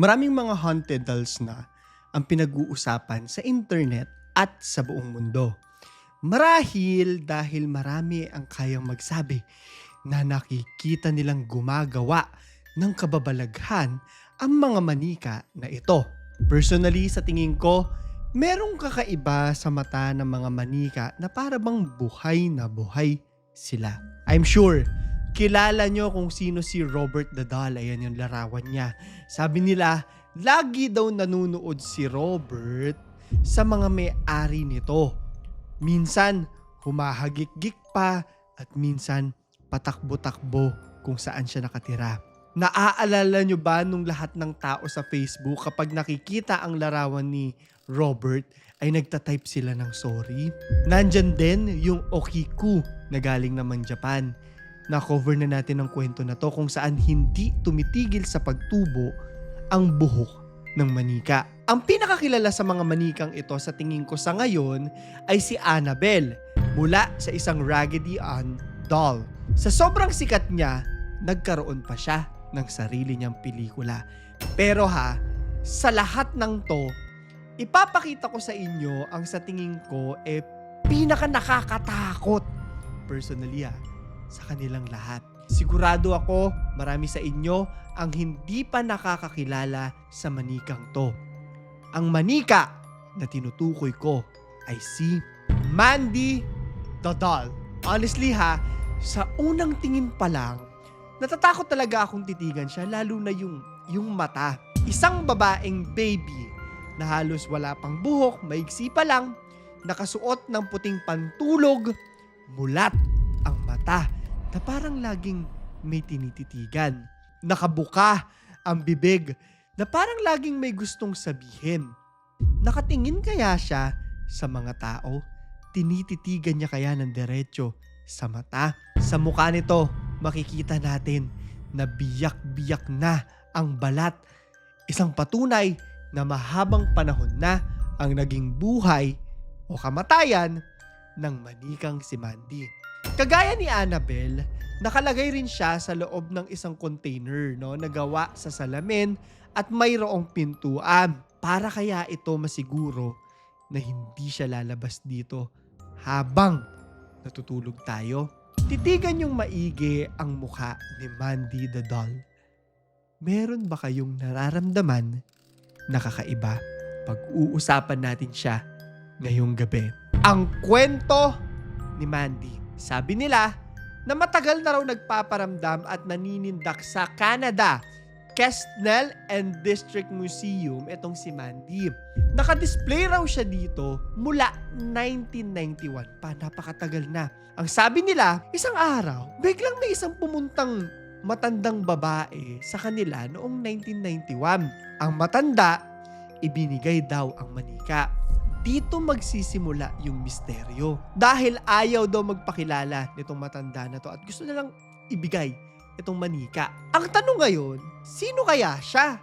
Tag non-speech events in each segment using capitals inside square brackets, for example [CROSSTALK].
Maraming mga haunted dolls na ang pinag-uusapan sa internet at sa buong mundo. Marahil dahil marami ang kayang magsabi na nakikita nilang gumagawa ng kababalaghan ang mga manika na ito. Personally, sa tingin ko, merong kakaiba sa mata ng mga manika na para bang buhay na buhay sila. I'm sure, kilala nyo kung sino si Robert Dadal. Ayan yung larawan niya. Sabi nila, lagi daw nanunood si Robert sa mga may-ari nito. Minsan, humahagik-gik pa at minsan patakbo-takbo kung saan siya nakatira. Naaalala nyo ba nung lahat ng tao sa Facebook kapag nakikita ang larawan ni Robert ay nagtatype sila ng sorry? Nandyan din yung Okiku na galing naman Japan. Na-cover na natin ang kwento na to kung saan hindi tumitigil sa pagtubo ang buhok ng manika. Ang pinakakilala sa mga manikang ito sa tingin ko sa ngayon ay si Annabelle mula sa isang Raggedy Ann doll. Sa sobrang sikat niya, nagkaroon pa siya ng sarili niyang pelikula. Pero ha, sa lahat ng to, ipapakita ko sa inyo ang sa tingin ko eh pinaka nakakatakot personally ha, sa kanilang lahat. Sigurado ako marami sa inyo ang hindi pa nakakakilala sa manikang to. Ang manika na tinutukoy ko ay si Mandy Doll. Honestly ha, sa unang tingin pa lang, natatakot talaga akong titigan siya lalo na yung, yung mata. Isang babaeng baby na halos wala pang buhok, maigsi pa lang, nakasuot ng puting pantulog, mulat ang mata na parang laging may tinititigan. Nakabuka ang bibig na parang laging may gustong sabihin. Nakatingin kaya siya sa mga tao? Tinititigan niya kaya ng diretsyo sa mata? Sa mukha nito, makikita natin na biyak-biyak na ang balat. Isang patunay na mahabang panahon na ang naging buhay o kamatayan ng manikang si Mandy. Kagaya ni Annabelle, nakalagay rin siya sa loob ng isang container no, na gawa sa salamin at mayroong pintuan. Para kaya ito masiguro na hindi siya lalabas dito habang natutulog tayo. Titigan yung maigi ang mukha ni Mandy the Doll. Meron ba kayong nararamdaman na kakaiba pag uusapan natin siya ngayong gabi? Ang kwento ni Mandy. Sabi nila na matagal na raw nagpaparamdam at naninindak sa Canada. Kestnel and District Museum, itong si Mandy. Nakadisplay raw siya dito mula 1991 pa, napakatagal na. Ang sabi nila, isang araw, biglang may isang pumuntang matandang babae sa kanila noong 1991. Ang matanda, ibinigay daw ang manika. Dito magsisimula yung misteryo. Dahil ayaw daw magpakilala nitong matanda na to at gusto nilang ibigay itong manika. Ang tanong ngayon, sino kaya siya?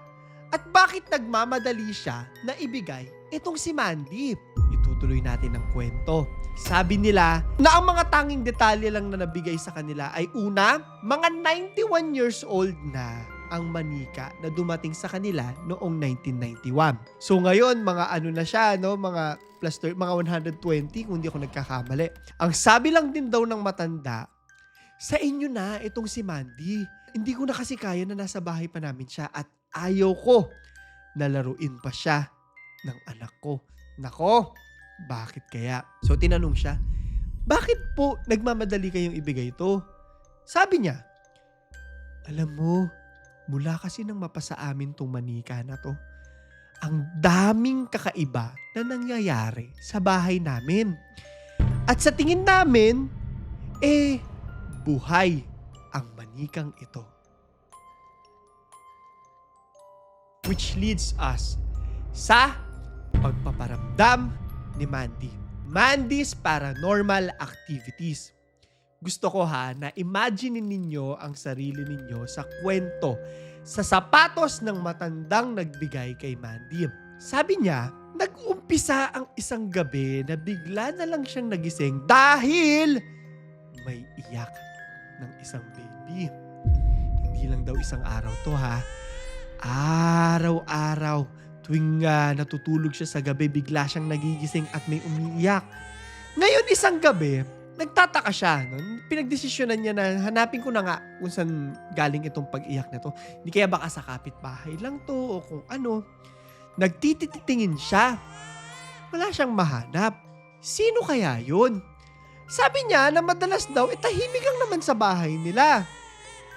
At bakit nagmamadali siya na ibigay itong si Mandy? Itutuloy natin ang kwento. Sabi nila na ang mga tanging detalye lang na nabigay sa kanila ay una, mga 91 years old na ang manika na dumating sa kanila noong 1991. So ngayon, mga ano na siya, no? Mga plus mga 120 kung hindi ako nagkakamali. Ang sabi lang din daw ng matanda, sa inyo na itong si Mandy. Hindi ko na kasi kaya na nasa bahay pa namin siya at ayaw ko na laruin pa siya ng anak ko. Nako, bakit kaya? So tinanong siya, bakit po nagmamadali kayong ibigay ito? Sabi niya, alam mo, mula kasi nang mapasa amin tong manika na to, ang daming kakaiba na nangyayari sa bahay namin. At sa tingin namin, eh, buhay ang manikang ito. Which leads us sa pagpaparamdam ni Mandy. Mandy's Paranormal Activities. Gusto ko ha na imagine ninyo ang sarili ninyo sa kwento sa sapatos ng matandang nagbigay kay Mandy. Sabi niya, nag-umpisa ang isang gabi na bigla na lang siyang nagising dahil may iyak ng isang baby. Hindi lang daw isang araw to ha. Araw-araw, tuwing ah, natutulog siya sa gabi, bigla siyang nagigising at may umiiyak. Ngayon isang gabi, nagtataka siya. No? Pinagdesisyonan niya na hanapin ko na nga kung saan galing itong pag-iyak na to. Hindi kaya baka sa kapitbahay lang to o kung ano. Nagtititingin siya. Wala siyang mahanap. Sino kaya yun? Sabi niya na madalas daw, eh tahimik lang naman sa bahay nila.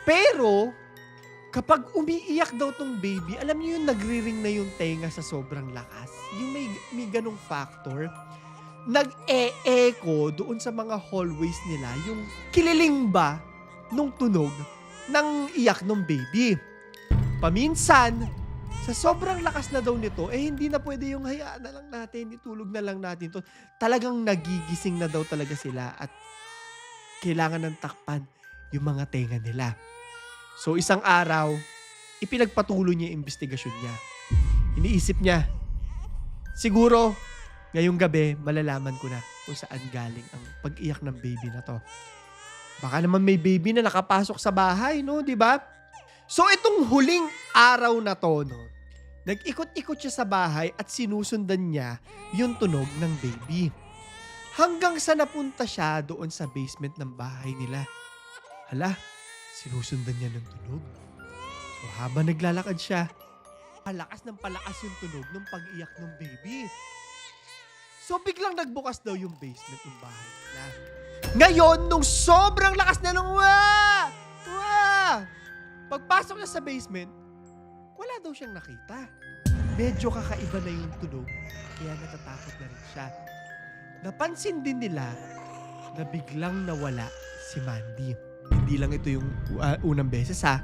Pero, kapag umiiyak daw tong baby, alam niyo yung nagriring na yung tenga sa sobrang lakas. Yung may, may ganong factor. Nag-e-echo doon sa mga hallways nila yung kililing ba nung tunog ng iyak ng baby. Paminsan, sa sobrang lakas na daw nito, eh hindi na pwede yung hayaan na lang natin, itulog na lang natin to. Talagang nagigising na daw talaga sila at kailangan ng takpan yung mga tenga nila. So isang araw, ipinagpatuloy niya yung investigasyon niya. Iniisip niya, siguro ngayong gabi malalaman ko na kung saan galing ang pag-iyak ng baby na to. Baka naman may baby na nakapasok sa bahay, no? Di ba? So itong huling araw na to, no? Nag-ikot-ikot siya sa bahay at sinusundan niya yung tunog ng baby. Hanggang sa napunta siya doon sa basement ng bahay nila. Hala, sinusundan niya ng tunog. So habang naglalakad siya, palakas ng palakas yung tunog ng pag-iyak ng baby. So biglang nagbukas daw yung basement ng bahay nila. Ngayon, nung sobrang lakas na nung wah! Wah! Pagpasok niya sa basement, wala daw siyang nakita. Medyo kakaiba na yung tunog, kaya natatakot na rin siya. Napansin din nila na biglang nawala si Mandy. Hindi lang ito yung uh, unang beses ha.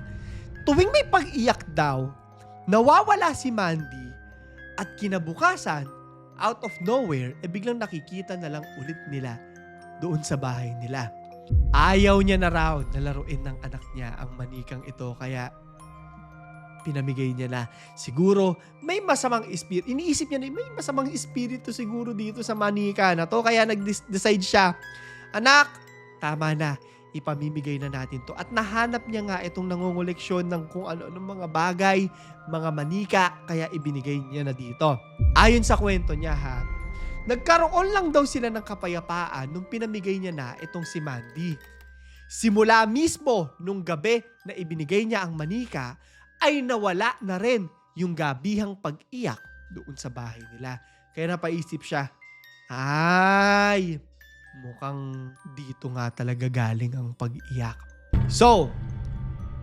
Tuwing may pag-iyak daw, nawawala si Mandy at kinabukasan, out of nowhere, eh biglang nakikita na lang ulit nila doon sa bahay nila. Ayaw niya na raw na laruin ng anak niya ang manikang ito kaya pinamigay niya na siguro may masamang espiritu. Iniisip niya na may masamang espiritu siguro dito sa manika na to kaya nag-decide siya, anak, tama na, ipamimigay na natin to. At nahanap niya nga itong nangungoleksyon ng kung ano-ano mga bagay, mga manika, kaya ibinigay niya na dito. Ayon sa kwento niya ha, Nagkaroon lang daw sila ng kapayapaan nung pinamigay niya na itong si Mandy. Simula mismo nung gabi na ibinigay niya ang manika, ay nawala na rin yung gabihang pag-iyak doon sa bahay nila. Kaya napaisip siya, ay, mukhang dito nga talaga galing ang pag-iyak. So,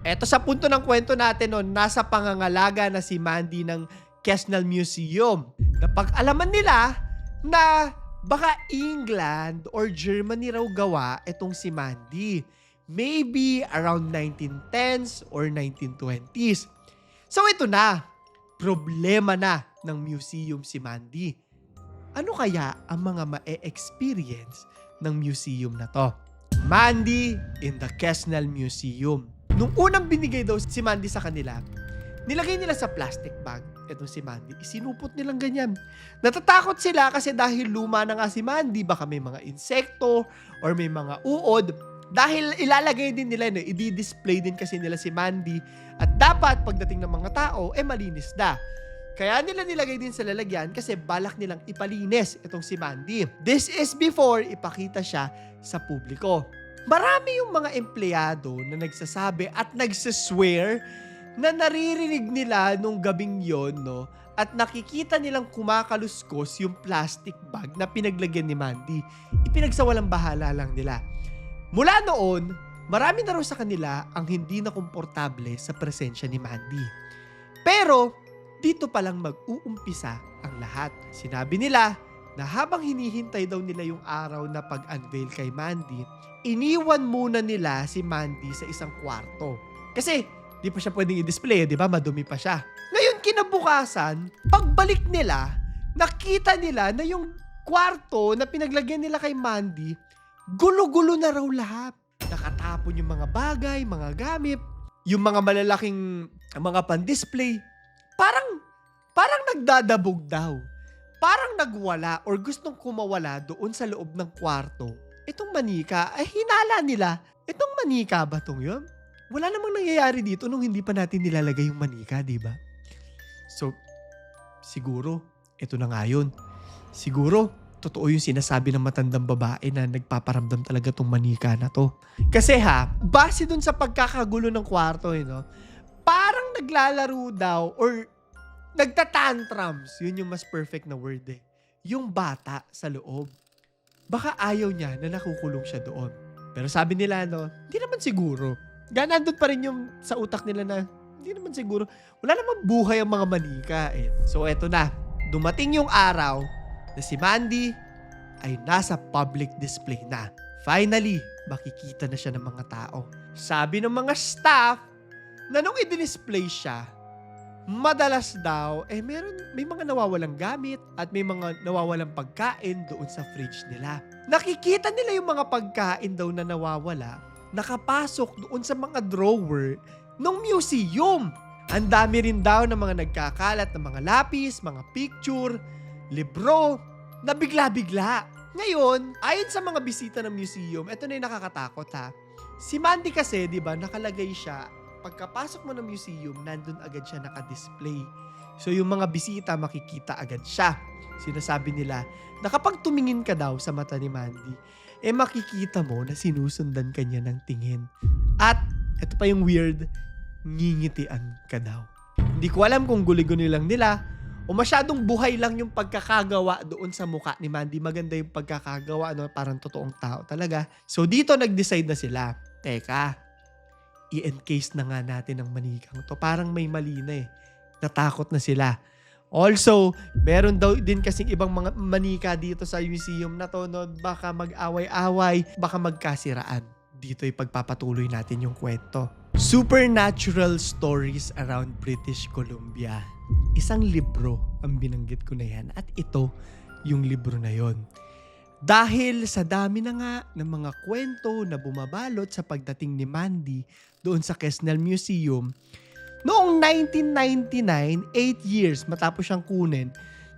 eto sa punto ng kwento natin noon, nasa pangangalaga na si Mandy ng Kesnel Museum. Napag-alaman nila na baka England or Germany raw gawa itong si Mandy. Maybe around 1910s or 1920s. So ito na, problema na ng museum si Mandy. Ano kaya ang mga ma-experience ng museum na to? Mandy in the Kesnel Museum. Nung unang binigay daw si Mandy sa kanila, nilagay nila sa plastic bag etong si Mandy. Isinupot nilang ganyan. Natatakot sila kasi dahil luma na nga si Mandy, baka may mga insekto or may mga uod. Dahil ilalagay din nila, no, i-display din kasi nila si Mandy at dapat pagdating ng mga tao, eh malinis na. Kaya nila nilagay din sa lalagyan kasi balak nilang ipalinis itong si Mandy. This is before ipakita siya sa publiko. Marami yung mga empleyado na nagsasabi at nagsaswear na naririnig nila nung gabing yon no, at nakikita nilang kumakaluskos yung plastic bag na pinaglagyan ni Mandy. Ipinagsawalang bahala lang nila. Mula noon, marami na raw sa kanila ang hindi na komportable sa presensya ni Mandy. Pero, dito pa lang mag-uumpisa ang lahat. Sinabi nila na habang hinihintay daw nila yung araw na pag-unveil kay Mandy, iniwan muna nila si Mandy sa isang kwarto. Kasi Di pa siya pwedeng i-display, di ba? Madumi pa siya. Ngayon, kinabukasan, pagbalik nila, nakita nila na yung kwarto na pinaglagyan nila kay Mandy, gulo-gulo na raw lahat. Nakatapon yung mga bagay, mga gamit, yung mga malalaking mga pan-display. Parang, parang nagdadabog daw. Parang nagwala or gustong kumawala doon sa loob ng kwarto. Itong manika, ay hinala nila. Itong manika ba tong yun? wala namang nangyayari dito nung hindi pa natin nilalagay yung manika, di ba? So, siguro, ito na nga yun. Siguro, totoo yung sinasabi ng matandang babae na nagpaparamdam talaga tong manika na to. Kasi ha, base dun sa pagkakagulo ng kwarto, eh, no? parang naglalaro daw or nagtatantrums. Yun yung mas perfect na word eh. Yung bata sa loob. Baka ayaw niya na nakukulong siya doon. Pero sabi nila, no, hindi naman siguro. Gana nandun pa rin yung sa utak nila na hindi naman siguro. Wala naman buhay ang mga manika eh. So eto na, dumating yung araw na si Mandy ay nasa public display na. Finally, makikita na siya ng mga tao. Sabi ng mga staff na nung i-display siya, madalas daw, eh meron, may mga nawawalang gamit at may mga nawawalang pagkain doon sa fridge nila. Nakikita nila yung mga pagkain daw na nawawala, nakapasok doon sa mga drawer ng museum. Ang dami rin daw ng mga nagkakalat ng mga lapis, mga picture, libro, na bigla-bigla. Ngayon, ayon sa mga bisita ng museum, ito na yung nakakatakot ha. Si Mandy kasi, di ba, nakalagay siya, pagkapasok mo ng museum, nandun agad siya naka-display. So yung mga bisita, makikita agad siya. Sinasabi nila na kapag tumingin ka daw sa mata ni Mandy, eh makikita mo na sinusundan ka niya ng tingin. At, ito pa yung weird, ngingitian ka daw. Hindi ko alam kung guli-guni lang nila o masyadong buhay lang yung pagkakagawa doon sa muka ni Mandy. Maganda yung pagkakagawa, no? parang totoong tao talaga. So dito nag-decide na sila, teka, i-encase na nga natin ang manikang to. Parang may mali na eh. Natakot na sila. Also, meron daw din kasing ibang mga manika dito sa museum na to, no? baka mag-away-away, baka magkasiraan. Dito ipagpapatuloy natin yung kwento. Supernatural Stories Around British Columbia. Isang libro ang binanggit ko na yan at ito yung libro na yon. Dahil sa dami na nga ng mga kwento na bumabalot sa pagdating ni Mandy doon sa Kesnel Museum, noong 1999, 8 years matapos siyang kunin,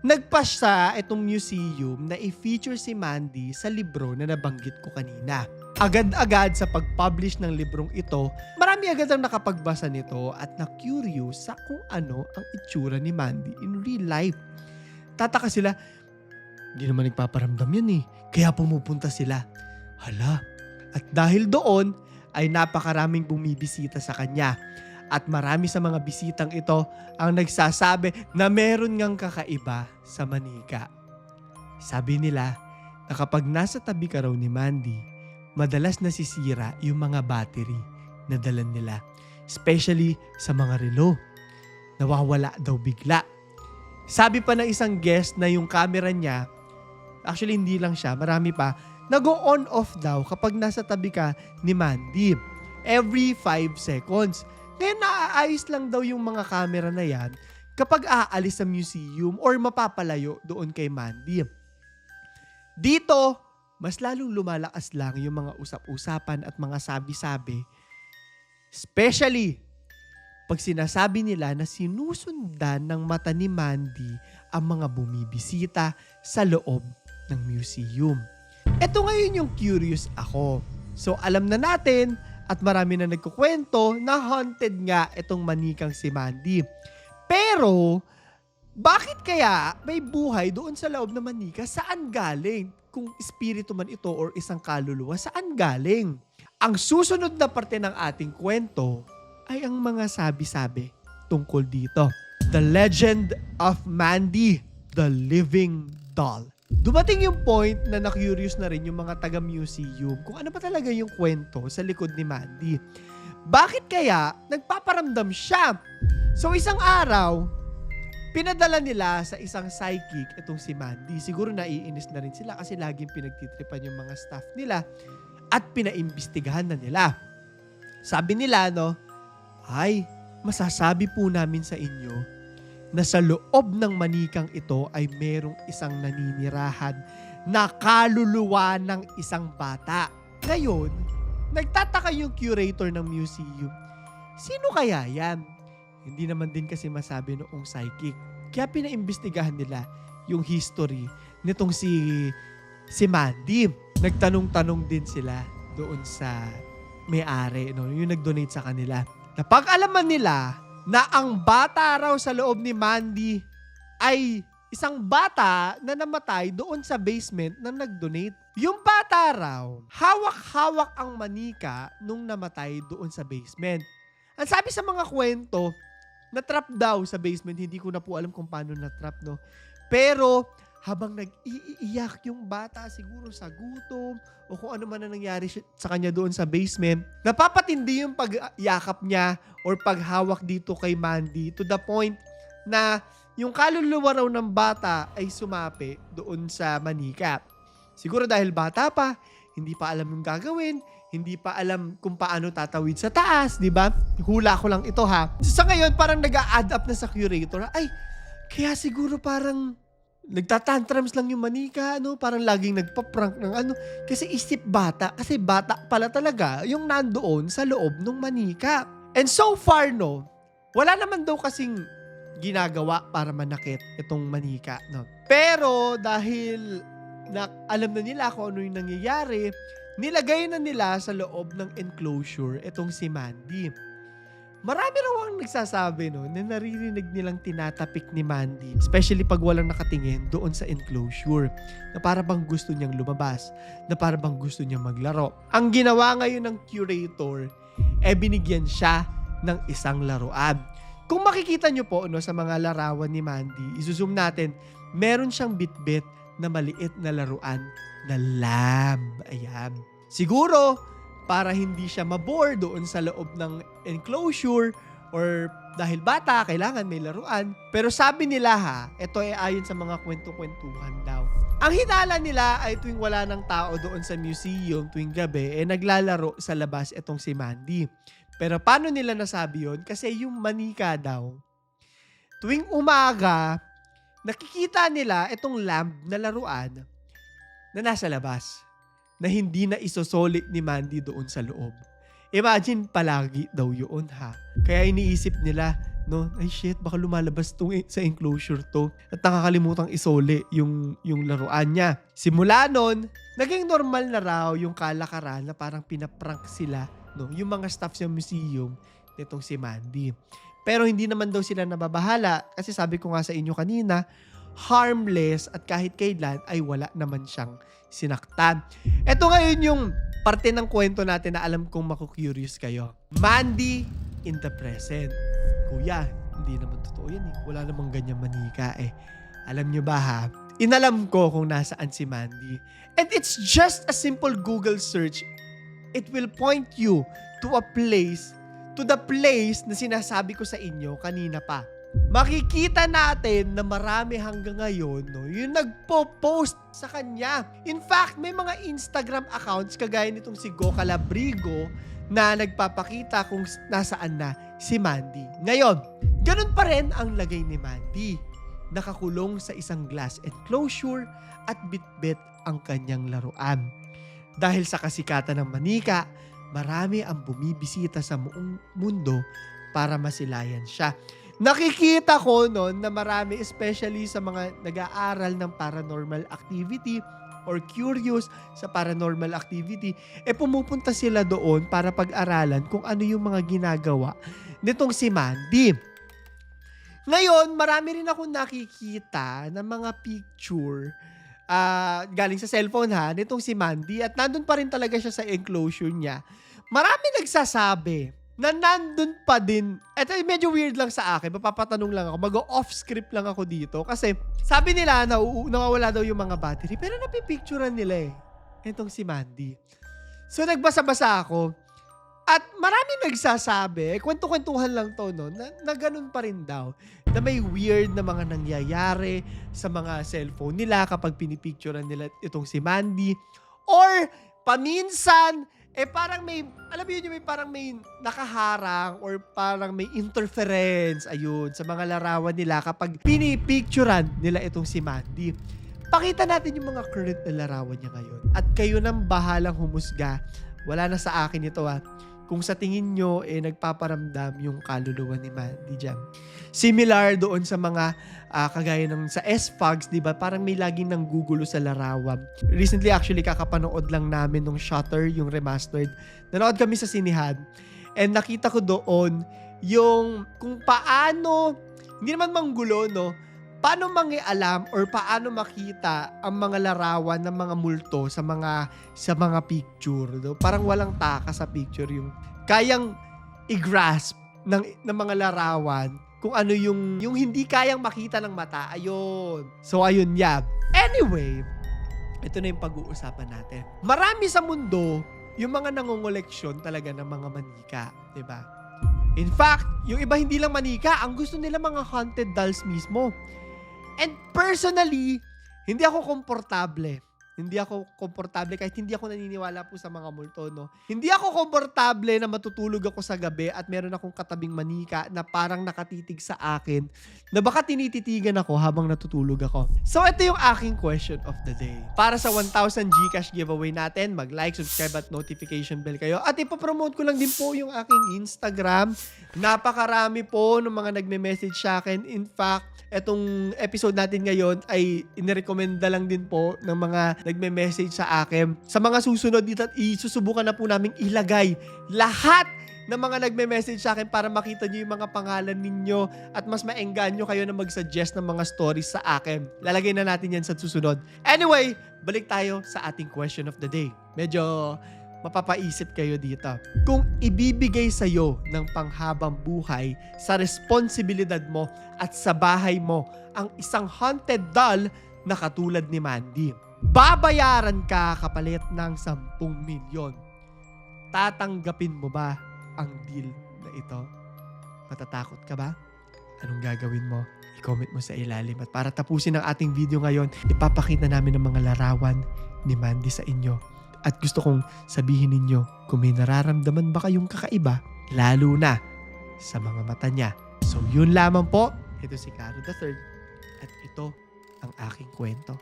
nagpas sa itong museum na i-feature si Mandy sa libro na nabanggit ko kanina. Agad-agad sa pag-publish ng librong ito, marami agad ang nakapagbasa nito at na-curious sa kung ano ang itsura ni Mandy in real life. Tataka sila, hindi naman nagpaparamdam yan eh. Kaya pumupunta sila. Hala. At dahil doon, ay napakaraming bumibisita sa kanya. At marami sa mga bisitang ito ang nagsasabi na meron ngang kakaiba sa manika. Sabi nila na kapag nasa tabi ka raw ni Mandy, madalas nasisira yung mga battery na dalan nila. Especially sa mga relo. Nawawala daw bigla. Sabi pa ng isang guest na yung camera niya, actually hindi lang siya, marami pa, nag-on off daw kapag nasa tabi ka ni Mandy. Every 5 seconds. Ngayon naaayos lang daw yung mga camera na yan kapag aalis sa museum or mapapalayo doon kay Mandy. Dito, mas lalong lumalakas lang yung mga usap-usapan at mga sabi-sabi. Especially, pag sinasabi nila na sinusundan ng mata ni Mandy ang mga bumibisita sa loob ng museum. Ito ngayon yung curious ako. So alam na natin at marami na nagkukwento na haunted nga itong manikang si Mandy. Pero, bakit kaya may buhay doon sa loob ng manika? Saan galing? Kung espiritu man ito or isang kaluluwa, saan galing? Ang susunod na parte ng ating kwento ay ang mga sabi-sabi tungkol dito. The Legend of Mandy, the Living Doll. Dumating yung point na na-curious na rin yung mga taga-museum kung ano pa talaga yung kwento sa likod ni Mandy. Bakit kaya nagpaparamdam siya? So isang araw, pinadala nila sa isang psychic itong si Mandy. Siguro naiinis na rin sila kasi laging pinagtitripan yung mga staff nila at pinaimbestigahan na nila. Sabi nila, no, ay, masasabi po namin sa inyo na sa loob ng manikang ito ay merong isang naninirahan na kaluluwa ng isang bata. Ngayon, nagtataka yung curator ng museum. Sino kaya yan? Hindi naman din kasi masabi noong psychic. Kaya pinaimbestigahan nila yung history nitong si si Mandy. Nagtanong-tanong din sila doon sa may-ari, no? yung nag-donate sa kanila. Napag-alaman nila na ang bata raw sa loob ni Mandy ay isang bata na namatay doon sa basement na nag-donate. Yung bata raw, hawak-hawak ang manika nung namatay doon sa basement. Ang sabi sa mga kwento, na-trap daw sa basement. Hindi ko na po alam kung paano na-trap, no? Pero, habang nag-iiyak yung bata, siguro sa gutom, o kung ano man na nangyari sa kanya doon sa basement, napapatindi yung pagyakap niya or paghawak dito kay Mandy to the point na yung kaluluwa raw ng bata ay sumapi doon sa manika. Siguro dahil bata pa, hindi pa alam yung gagawin, hindi pa alam kung paano tatawid sa taas, di ba? Hula ko lang ito ha. Sa ngayon, parang nag-a-add up na sa curator. Ay, kaya siguro parang nagtatantrums lang yung manika, ano? Parang laging nagpa-prank ng ano. Kasi isip bata, kasi bata pala talaga yung nandoon sa loob ng manika. And so far, no, wala naman daw kasing ginagawa para manakit itong manika, no? Pero dahil na alam na nila kung ano yung nangyayari, nilagay na nila sa loob ng enclosure itong si Mandy. Marami raw ang nagsasabi no, na naririnig nilang tinatapik ni Mandy, especially pag walang nakatingin doon sa enclosure, na para bang gusto niyang lumabas, na para bang gusto niyang maglaro. Ang ginawa ngayon ng curator, eh binigyan siya ng isang laruan. Kung makikita nyo po no, sa mga larawan ni Mandy, isusum natin, meron siyang bitbit na maliit na laruan na lamb. Ayan. Siguro, para hindi siya mabore doon sa loob ng enclosure or dahil bata, kailangan may laruan. Pero sabi nila ha, ito ay ayon sa mga kwento-kwentuhan daw. Ang hinala nila ay tuwing wala ng tao doon sa museum tuwing gabi, eh naglalaro sa labas itong si Mandy. Pero paano nila nasabi yon? Kasi yung manika daw, tuwing umaga, nakikita nila itong lamb na laruan na nasa labas na hindi na isosoli ni Mandy doon sa loob. Imagine palagi daw yun ha. Kaya iniisip nila, no, ay shit, baka lumalabas to sa enclosure to at nakakalimutang isoli yung, yung laruan niya. Simula nun, naging normal na raw yung kalakaran na parang pinaprank sila, no, yung mga staff sa museum nitong si Mandy. Pero hindi naman daw sila nababahala kasi sabi ko nga sa inyo kanina, harmless at kahit kailan ay wala naman siyang sinaktan. Ito ngayon yung parte ng kwento natin na alam kong maku-curious kayo. Mandy in the present. Kuya, hindi naman totoo yan eh. Wala namang ganyan manika eh. Alam nyo ba ha? Inalam ko kung nasaan si Mandy. And it's just a simple Google search. It will point you to a place, to the place na sinasabi ko sa inyo kanina pa makikita natin na marami hanggang ngayon no, yung nagpo-post sa kanya. In fact, may mga Instagram accounts kagaya nitong si Go Calabrigo na nagpapakita kung nasaan na si Mandy. Ngayon, ganun pa rin ang lagay ni Mandy. Nakakulong sa isang glass enclosure at bitbit ang kanyang laruan. Dahil sa kasikatan ng manika, marami ang bumibisita sa mundo para masilayan siya nakikita ko noon na marami, especially sa mga nag-aaral ng paranormal activity or curious sa paranormal activity, eh pumupunta sila doon para pag-aralan kung ano yung mga ginagawa nitong si Mandy. Ngayon, marami rin ako nakikita ng mga picture ah, galing sa cellphone ha, nitong si Mandy at nandun pa rin talaga siya sa enclosure niya. Marami nagsasabi na nandun pa din. Ito medyo weird lang sa akin. Mapapatanong lang ako. Mag-off script lang ako dito. Kasi sabi nila na nawawala daw yung mga battery. Pero napipicturean nila eh. Itong si Mandy. So nagbasa-basa ako. At maraming nagsasabi, eh, kwento-kwentuhan lang to, no, na, na ganun pa rin daw. Na may weird na mga nangyayari sa mga cellphone nila kapag pinipicturean nila itong si Mandy. Or paminsan, eh parang may, alam mo yun, may parang may nakaharang or parang may interference, ayun, sa mga larawan nila kapag pinipicturean nila itong si Mandy. Pakita natin yung mga current na larawan niya ngayon. At kayo nang bahalang humusga. Wala na sa akin ito ah. Kung sa tingin nyo, eh, nagpaparamdam yung kaluluwa ni Mandy dyan. Similar doon sa mga ah, kagaya ng sa S-Fogs, di ba? Parang may laging nang gugulo sa larawan. Recently, actually, kakapanood lang namin nung Shutter, yung remastered. Nanood kami sa sinihan. And nakita ko doon yung kung paano, hindi naman manggulo, no? Paano mangialam or paano makita ang mga larawan ng mga multo sa mga sa mga picture, no? Parang walang taka sa picture yung kayang i-grasp ng, ng mga larawan kung ano yung yung hindi kayang makita ng mata. Ayun. So ayun yeah. Anyway, ito na yung pag-uusapan natin. Marami sa mundo yung mga nangongoleksyon talaga ng mga manika, 'di ba? In fact, yung iba hindi lang manika, ang gusto nila mga haunted dolls mismo. And personally, hindi ako komportable. Hindi ako komportable kahit hindi ako naniniwala po sa mga multo, no? Hindi ako komportable na matutulog ako sa gabi at meron akong katabing manika na parang nakatitig sa akin na baka tinititigan ako habang natutulog ako. So, ito yung aking question of the day. Para sa 1,000 Gcash giveaway natin, mag-like, subscribe at notification bell kayo. At ipopromote ko lang din po yung aking Instagram. Napakarami po ng mga nagme-message sa akin. In fact, etong episode natin ngayon ay inirekomenda lang din po ng mga nagme-message sa akin. Sa mga susunod dito, isusubukan na po namin ilagay lahat ng mga nagme-message sa akin para makita nyo yung mga pangalan ninyo at mas maengganyo kayo na mag-suggest ng mga stories sa akin. Lalagay na natin yan sa susunod. Anyway, balik tayo sa ating question of the day. Medyo mapapaisip kayo dito. Kung ibibigay sa'yo ng panghabang buhay sa responsibilidad mo at sa bahay mo ang isang haunted doll na katulad ni Mandy, babayaran ka kapalit ng 10 milyon. Tatanggapin mo ba ang deal na ito? Matatakot ka ba? Anong gagawin mo? I-comment mo sa ilalim. At para tapusin ang ating video ngayon, ipapakita namin ang mga larawan ni Mandy sa inyo. At gusto kong sabihin ninyo kung may nararamdaman ba kayong kakaiba, lalo na sa mga mata niya. So yun lamang po. Ito si Caro Third at ito ang aking kwento.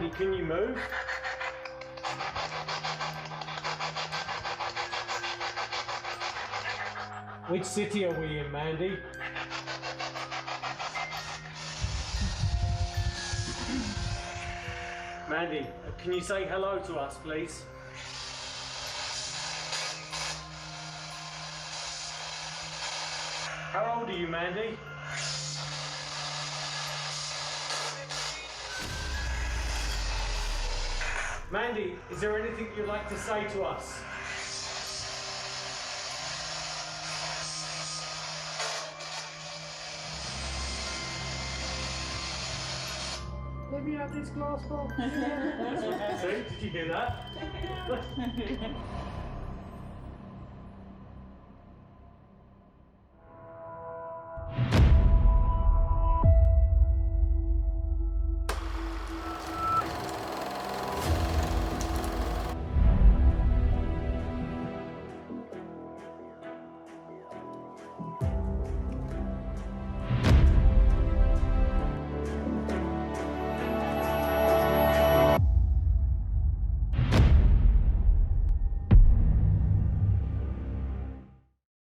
Mandy, can you move? Which city are we in, Mandy? Mandy, can you say hello to us, please? Is there anything you'd like to say to us? Let me have this glass ball. [LAUGHS] See, did you hear that? [LAUGHS]